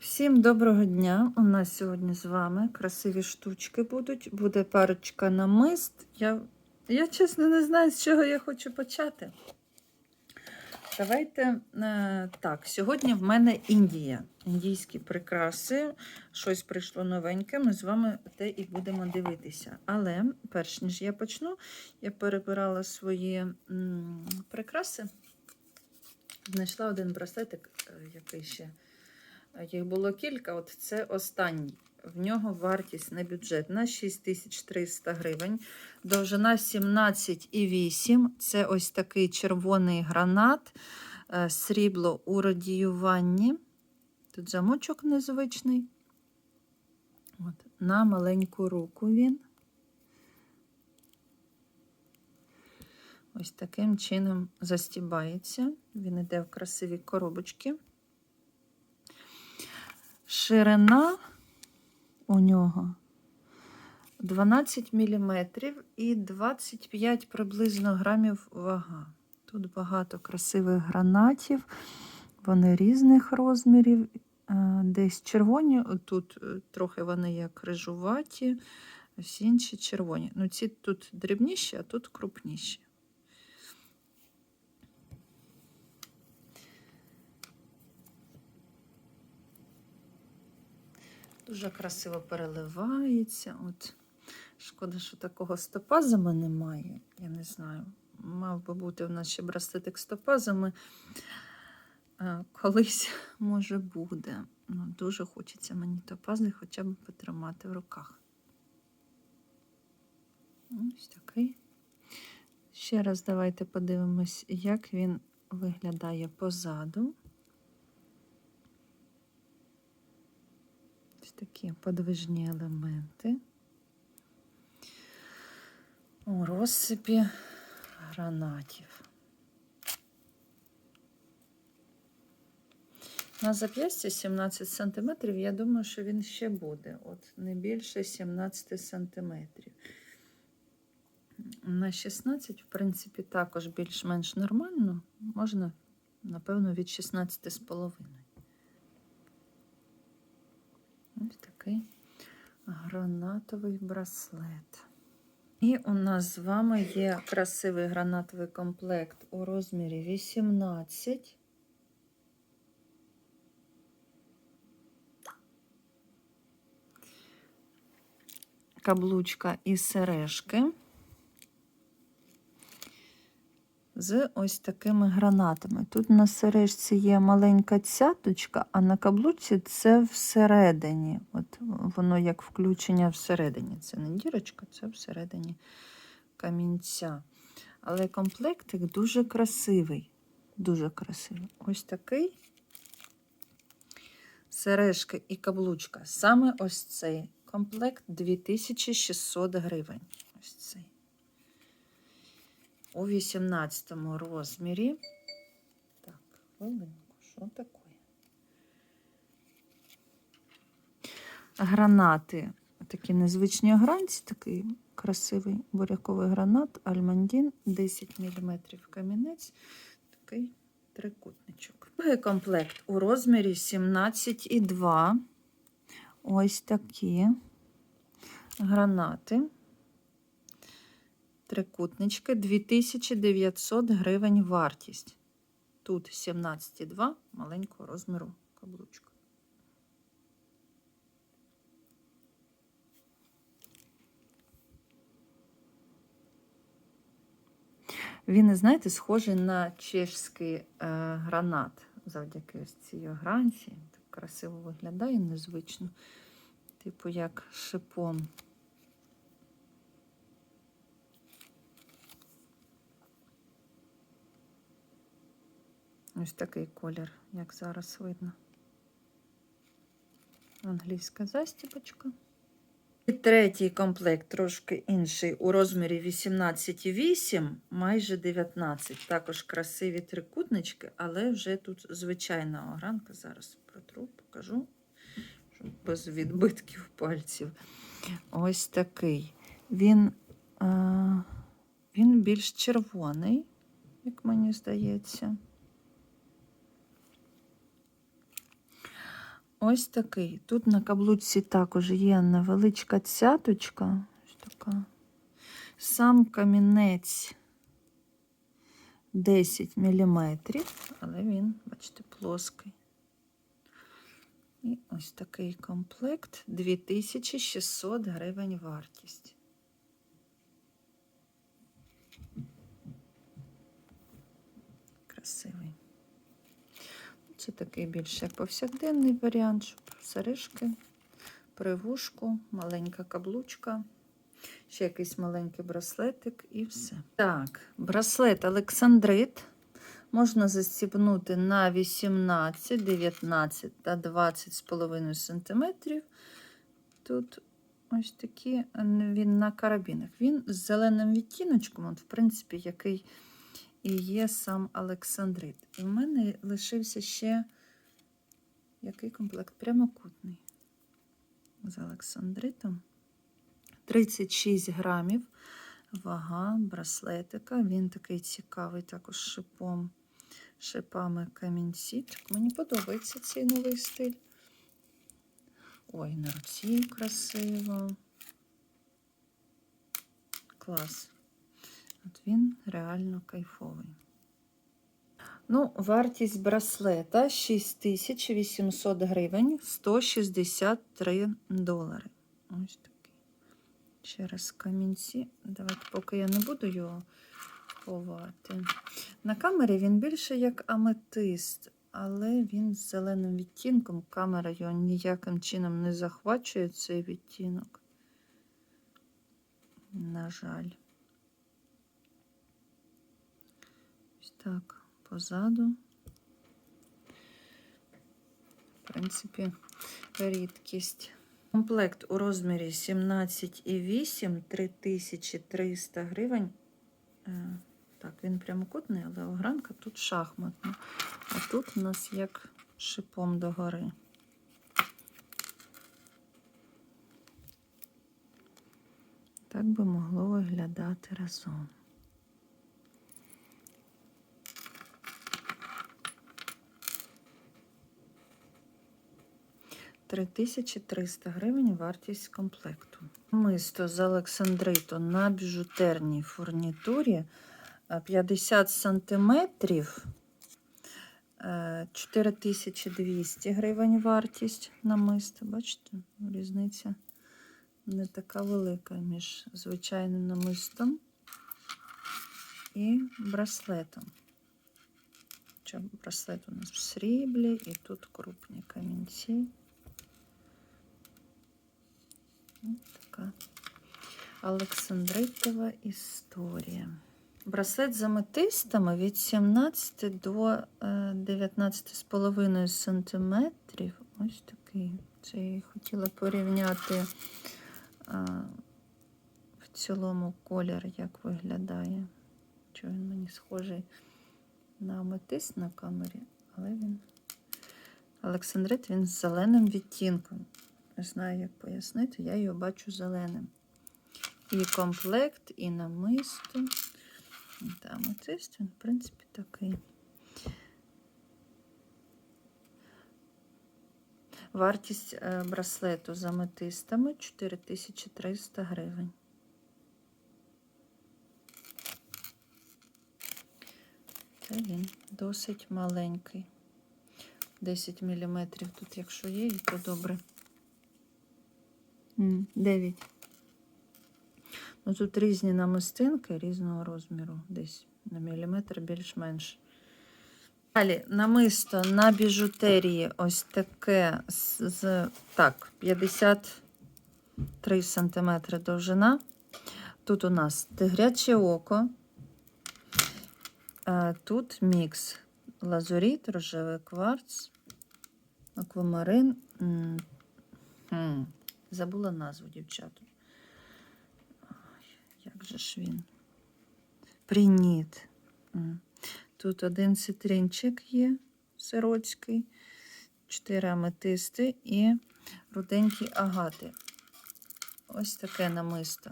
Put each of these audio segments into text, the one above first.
Всім доброго дня! У нас сьогодні з вами красиві штучки будуть. Буде парочка намист. Я, я чесно не знаю, з чого я хочу почати. Давайте е, так, сьогодні в мене Індія. Індійські прикраси. Щось прийшло новеньке. Ми з вами те і будемо дивитися. Але перш ніж я почну, я перебирала свої прикраси. Знайшла один браслетик, е, який ще. Їх було кілька, от це останній. В нього вартість не бюджетна 6300 гривень. Довжина 17,8. Це ось такий червоний гранат, е, срібло у радіюванні. Тут замочок незвичний. От, На маленьку руку він. Ось таким чином застібається. Він йде в красиві коробочки. Ширина у нього 12 мм і 25 приблизно грамів вага. Тут багато красивих гранатів, вони різних розмірів. Е, Десь червоні, тут е, трохи вони як рижуваті, всі інші червоні. Ну, ці тут дрібніші, а тут крупніші. Дуже красиво переливається. От. Шкода, що такого з топазами немає. Я не знаю. Мав би бути в нас ще браслетик з топазами. Е, Колись, може, буде. Ну, Дуже хочеться мені топази хоча б потримати в руках. Ось такий. Ще раз давайте подивимось, як він виглядає позаду. Ось такі подвижні елементи. У розсипі гранатів. На зап'ясті 17 см, я думаю, що він ще буде. От не більше 17 см. На 16, в принципі, також більш-менш нормально. Можна, напевно, від 16,5. Ось такий гранатовий браслет. І у нас з вами є красивий гранатовий комплект у розмірі 18. Каблучка і сережки. З ось такими гранатами. Тут на сережці є маленька цяточка, а на каблуці це всередині. От Воно як включення всередині. Це не дірочка, це всередині камінця. Але комплектик дуже красивий. Дуже красивий. Ось такий сережки і каблучка. Саме ось цей комплект 2600 гривень. Ось цей у 18 розмірі. Так, хвилинку, що таке? Гранати, такі незвичні огранці, такий красивий буряковий гранат, альмандін, 10 мм камінець, такий трикутничок. Другий комплект у розмірі 17,2. Ось такі гранати трикутнички 2900 гривень вартість. Тут 17,2 маленького розміру каблучка. Він, знаєте, схожий на чешський е, гранат завдяки ось цій огранці. Так красиво виглядає незвично. Типу як шипом. Ось такий колір, як зараз видно. Англійська застібочка. І третій комплект трошки інший у розмірі 18,8, майже 19. Також красиві трикутнички, але вже тут звичайна огранка. Зараз протру, покажу, щоб без відбитків пальців. Ось такий. Він, а, він більш червоний, як мені здається. Ось такий. Тут на каблучці також є невеличка цяточка. Ось така. Сам камінець 10 мм, але він, бачите, плоский. І ось такий комплект 2600 гривень вартість. Красивий. Це такий більш як повсякденний варіант, щоб сережки, привушку, маленька каблучка, ще якийсь маленький браслетик і все. Так, браслет Олександрит можна застібнути на 18, 19 та 20,5 см. Тут ось такі, він на карабінах. Він з зеленим відтіночком, от, в принципі, який і є сам Олександрит. І в мене лишився ще який комплект? Прямокутний з Олександритом. 36 грамів. Вага браслетика. Він такий цікавий, також шипом, шипами камінці. Так, мені подобається цей новий стиль. Ой, на руці красиво. Клас. От він реально кайфовий. Ну, вартість браслета 6800 гривень, 163 долари. Ось такий. Через камінці. Давайте, поки я не буду його ховати. На камері він більше як аметист, але він з зеленим відтінком. Камера його ніяким чином не захвачує цей відтінок. На жаль. Так, позаду. В принципі, рідкість. Комплект у розмірі 17,8, 3300 гривень. Е, Так, він прямокутний, але огранка тут шахматна. А тут у нас як шипом догори. Так би могло виглядати разом. Три тисячі 300 гривень вартість комплекту. Мисто з Олександриту на біжутерній фурнітурі е, 50 сантиметрів. е, 4200 гривень вартість намисто. Бачите, різниця не така велика між звичайним намистом і браслетом. Браслет у нас в сріблі, і тут крупні камінці. Ось така Олександритова історія. Браслет з аметистами від 17 до 19,5 см. Ось такий. Це я хотіла порівняти а, в цілому колір, як виглядає. Що він мені схожий на аметист на камері, але він Олександрит він з зеленим відтінком. Не знаю, як пояснити, я його бачу зеленим. І комплект, і намисто. Та аметист, він, в принципі, такий. Вартість е, браслету з аметистами 4300 гривень. Це він досить маленький. 10 мм тут, якщо є, і то добре. 9. Ну, тут різні намистинки різного розміру, десь на міліметр більш-менш. Далі намисто на біжутерії ось таке з, так, 53 см довжина. Тут у нас тигряче око. Е, Тут мікс лазуріт, рожевий кварц, аквамарин. Забула назву, дівчата. Як же ж він? Приніт. Тут один цитринчик є сиротський, чотири аметисти і руденькі агати. Ось таке намисто.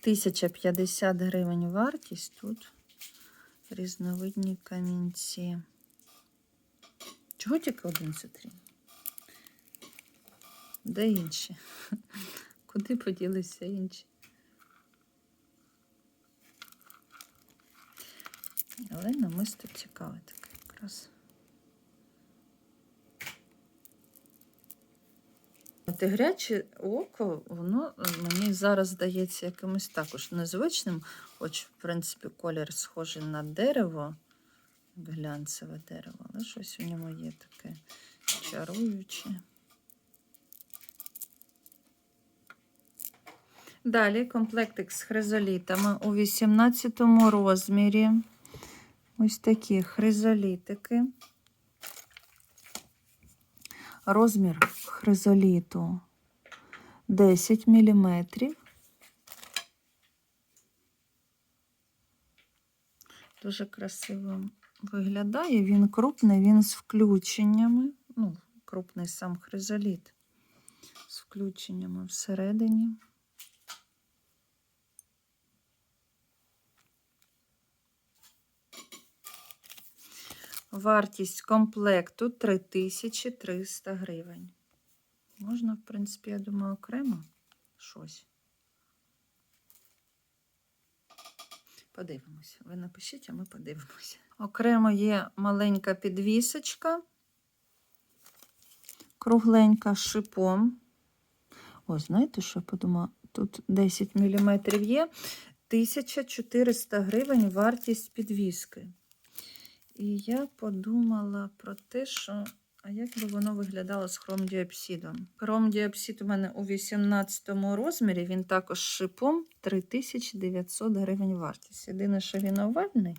1050 гривень вартість. Тут різновидні камінці. Чого тільки один цитрин? Де інші? Куди поділися інші? Але намисто цікаве таке якраз. Тигряче око, воно мені зараз здається якимось також незвичним, хоч, в принципі, колір схожий на дерево, глянцеве дерево, але щось у ньому є таке чаруюче. Далі комплектик з хризолітами у 18 розмірі. Ось такі хризолітики. Розмір хризоліту 10 мм. Дуже красиво виглядає. Він крупний, він з включеннями. Ну, крупний сам хризоліт з включеннями всередині. Вартість комплекту 3300 гривень. Можна, в принципі, я думаю, окремо щось. Подивимося. Ви напишіть, а ми подивимося. Окремо є маленька підвісочка, кругленька з шипом. О, знаєте, що я подумала? Тут 10 мм є. 1400 гривень вартість підвіски. І я подумала про те, що а як би воно виглядало з хромдіапсидом. Хромдіапсид у мене у 18 розмірі, він також шипом 3900 гривень вартість. Єдине, що він овальний.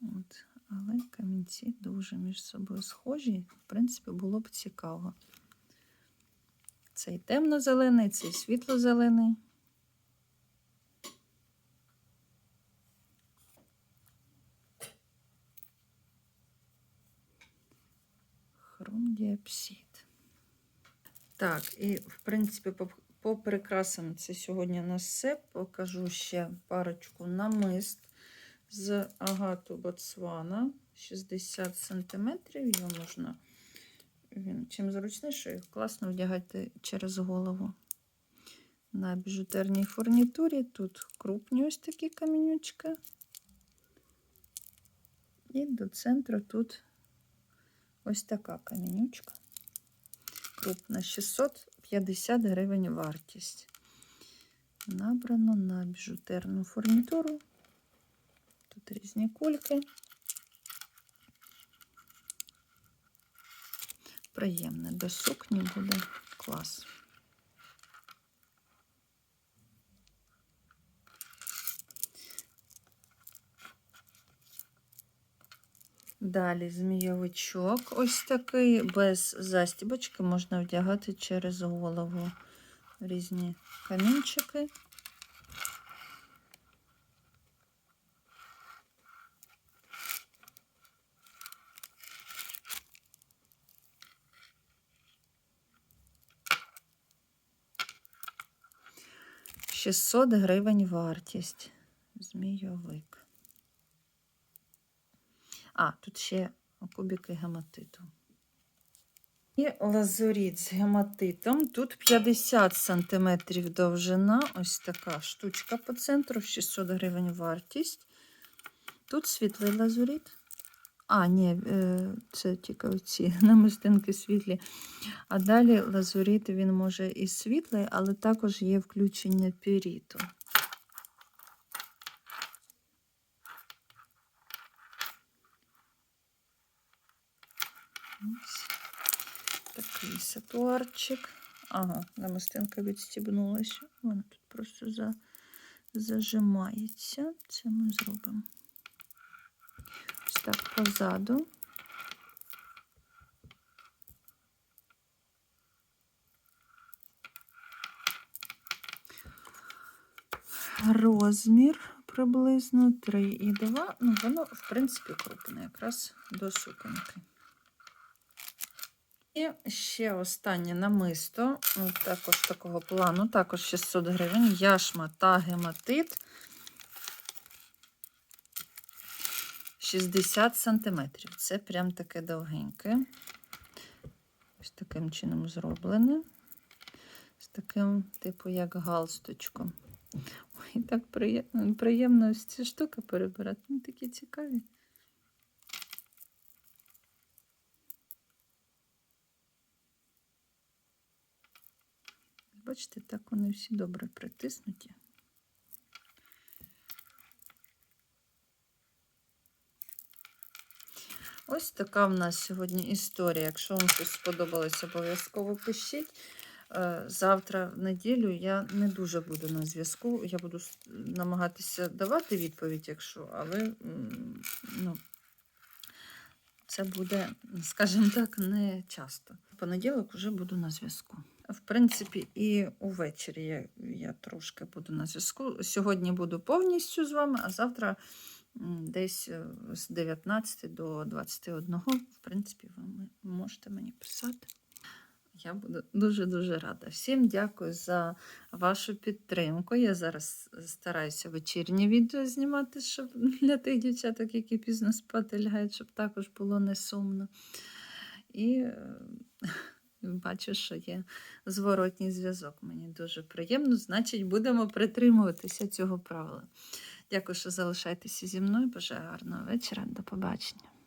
От. Але камінці дуже між собою схожі. В принципі, було б цікаво. Цей темно-зелений, цей світло-зелений. Хромдіапсид. Так, і, в принципі, по, прикрасам це сьогодні у нас все. Покажу ще парочку намист з агату Ботсвана 60 см. Його можна, він чим зручніше, його класно вдягати через голову. На біжутерній фурнітурі. Тут крупні ось такі камінючки. І до центру тут ось така камінючка. Крупна 650 гривень вартість. Набрано на біжутерну фурнітуру. Тут різні кульки. Приємне до сукні буде клас. Далі змійовичок ось такий, без застібочки можна вдягати через голову різні камінчики. Шістсот гривень вартість. Змійовик. А, тут ще кубики гематиту. І лазуріт з гематитом. Тут 50 см довжина, ось така штучка по центру, 600 гривень вартість. Тут світлий лазуріт. А, ні, е, це тільки оці намистинки світлі. А далі лазуріт він може і світлий, але також є включення піріту. Ось такий сатуарчик. Ага, намистинка відстібнулася. Вона тут просто за, зажимається. Це ми зробимо. Ось так позаду. Розмір приблизно 3,2. Ну, воно, в принципі, крупне, якраз до суконьки. І ще останнє намисто, також такого плану, також 600 гривень, яшма та гематит 60 сантиметрів. Це прям таке довгеньке. Ось таким чином зроблене. З таким, типу, як галстучком. Ой, так приємно, приємно ось ці штуки перебирати. Вони такі цікаві. Бачите, так вони всі добре притиснуті. Ось така в нас сьогодні історія. Якщо вам щось сподобалось, обов'язково пишіть. Е, Завтра, в неділю, я не дуже буду на зв'язку. Я буду намагатися давати відповідь, якщо, але ну, це буде, скажімо так, не часто. В понеділок вже буду на зв'язку. В принципі, і увечері я, я трошки буду на зв'язку. Сьогодні буду повністю з вами, а завтра десь е, з 19 до 21. В принципі, ви можете мені писати. Я буду дуже-дуже рада. Всім дякую за вашу підтримку. Я зараз стараюся вечірнє відео знімати, щоб для тих дівчаток, які пізно спати лягають, щоб також було не сумно. І е, бачу, що є зворотній зв'язок. Мені дуже приємно. Значить, будемо притримуватися цього правила. Дякую, що залишаєтеся зі мною. Бажаю гарного вечора. До побачення.